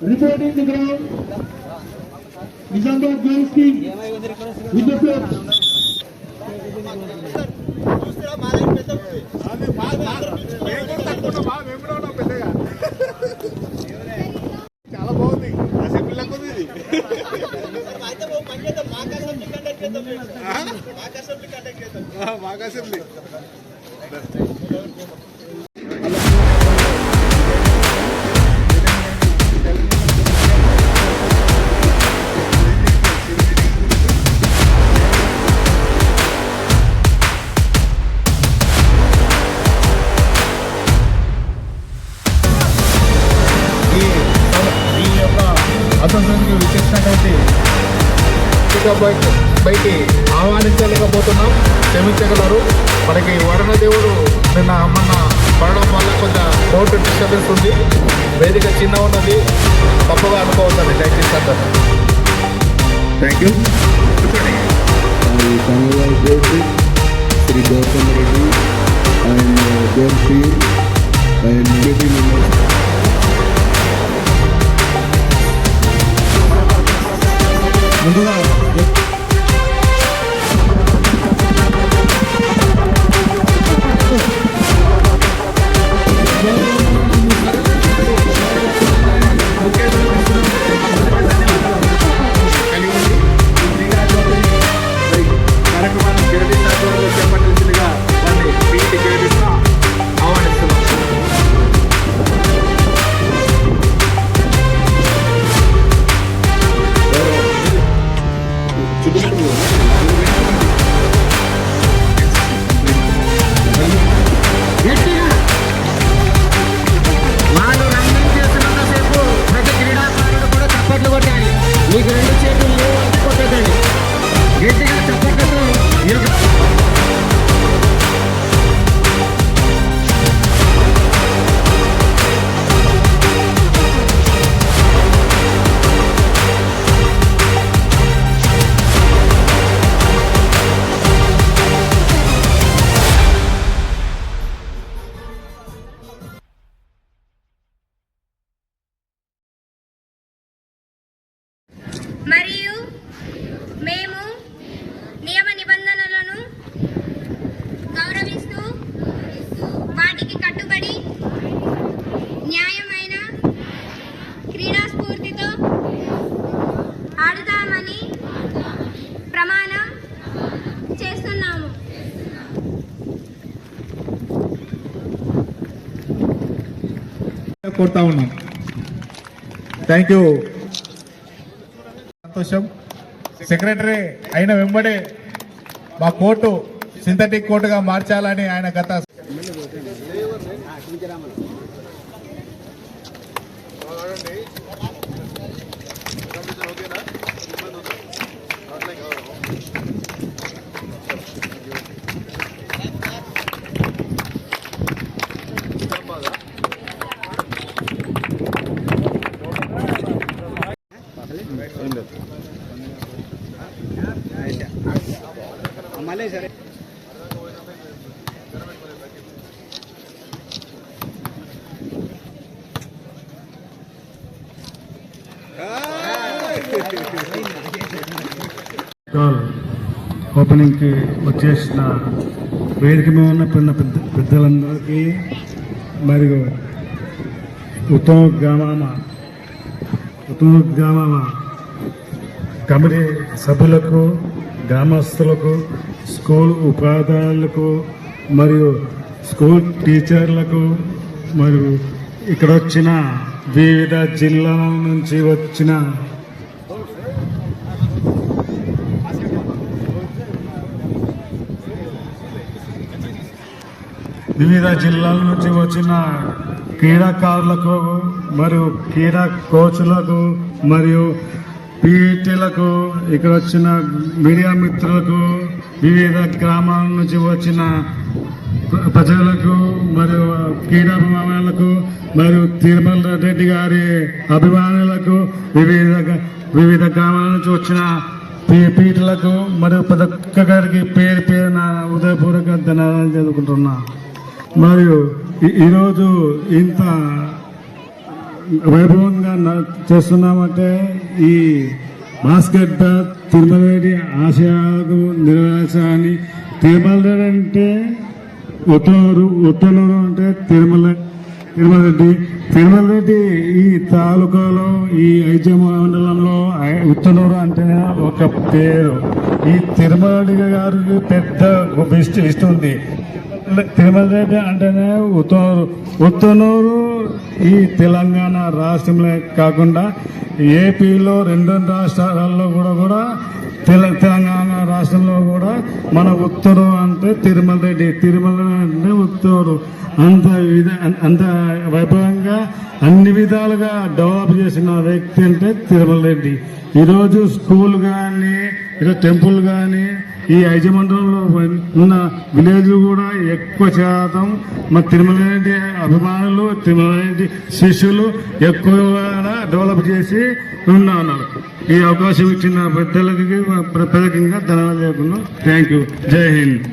Reporting the ground. Nizamabad girls team. With the coach. చాలా బాగుంది assembly లాగా ఉంది ఇది ఆ, మాకు అసెంబ్లీ ఈ ఈ యొక్క అసెంబ్లీకి విచ్చేసినటువంటి ఇక బయట బయటి ఆహ్వానించలేకపోతున్నాం. క్షమించగలరు. మనకి వరుణ దేవుడు నిన్న మొన్న పడడం వల్ల కొంచెం కోర్టు డిస్టర్బెన్స్ ఉంది. వేదిక చిన్న ఉన్నది. తప్పుగా అనుకోవద్దండి. దయచేసి అందరూ. Thank you congratulate Sri Gautam Reddy and uh, their team 운동하는 మరియు మేము నియమ నిబంధనలను గౌరవిస్తూ వాటికి కట్టుబడి న్యాయమైన క్రీడా స్ఫూర్తితో ఆడుతామని ప్రమాణం చేస్తున్నాము. కోరుతా ఉన్నాం. థ్యాంక్ యూ సంతోషం. సెక్రటరీ అయిన వెంబడే మా కోర్టు సింథటిక్ కోర్టుగా మార్చాలని ఆయన గత ఓపెనింగ్కి వచ్చేసిన వేదిక మీద ఉన్న పిన్న పెద్ద పెద్దలందరికీ మరియు ఉత్తమ గ్రామ ఉత్తమ గ్రామ కమిటీ సభ్యులకు గ్రామస్తులకు స్కూల్ ఉపాధ్యాయులకు మరియు స్కూల్ టీచర్లకు మరియు ఇక్కడ వచ్చిన వివిధ జిల్లాల నుంచి వచ్చిన వివిధ జిల్లాల నుంచి వచ్చిన క్రీడాకారులకు మరియు క్రీడా కోచ్లకు మరియు పీఈటీలకు ఇక్కడ వచ్చిన మీడియా మిత్రులకు వివిధ గ్రామాల నుంచి వచ్చిన ప్రజలకు మరియు క్రీడాభిమానులకు మరియు తిరుమల రెడ్డి గారి అభిమానులకు వివిధ వివిధ గ్రామాల నుంచి వచ్చిన పీ- మరియు ప్రతి ఒక్క గారికి పేరు పేరున ఉదయపూర్వక ధన్యవాదాలు చదువుకుంటున్నా మరియు ఈరోజు ఇంత వైభవంగా న- చేస్తున్నామంటే ఈ బాస్కెట్ తిరుమలరెడ్డి తిరుమల ఆశయాలకు నెరవేర్చాలని తిరుమలరెడ్డి అంటే ఉత్తనూరు ఉత్తనూరు అంటే తిరుమల తిరుమల రెడ్డి ఈ తాలూకాలో ఈ ఐజమ మండలంలో ఐ- అంటే అంటేనే ఒక పేరు. ఈ తిరుమలరెడ్డి గారికి పెద్ద ఇష్ట ఇష్టం ఉంది. తిరుమల రెడ్డి అంటేనే ఉత్తనూరు. ఉత్తనూరు ఈ తెలంగాణ రాష్ట్రంలో కాకుండా ఏపీలో రెండు రాష్ట్రాలలో కూడా కూడా తెలంగాణ రాష్ట్రంలో కూడా మన ఉత్తరు అంటే తిరుమల రెడ్డి. తిరుమల అంటే ఉత్తరు అంత విధ అంత వైభవంగా అన్ని విధాలుగా డెవలప్ చేసిన వ్యక్తి అంటే తిరుమల రెడ్డి. ఈరోజు స్కూల్ కానీ ఈరోజు టెంపుల్ కానీ ఈ ఐజమండలంలో ఉన్న విలేజ్ కూడా ఎక్కువ శాతం మా తిరుమల రెడ్డి అభిమానులు తిరుమల రెడ్డి శిష్యులు ఎక్కువగా డెవలప్ చేసి ఉన్నారు. ఈ అవకాశం ఇచ్చిన పెద్దలకి ప్రత్యేకంగా ధన్యవాదాలు థ్యాంక్ యూ జై హింద్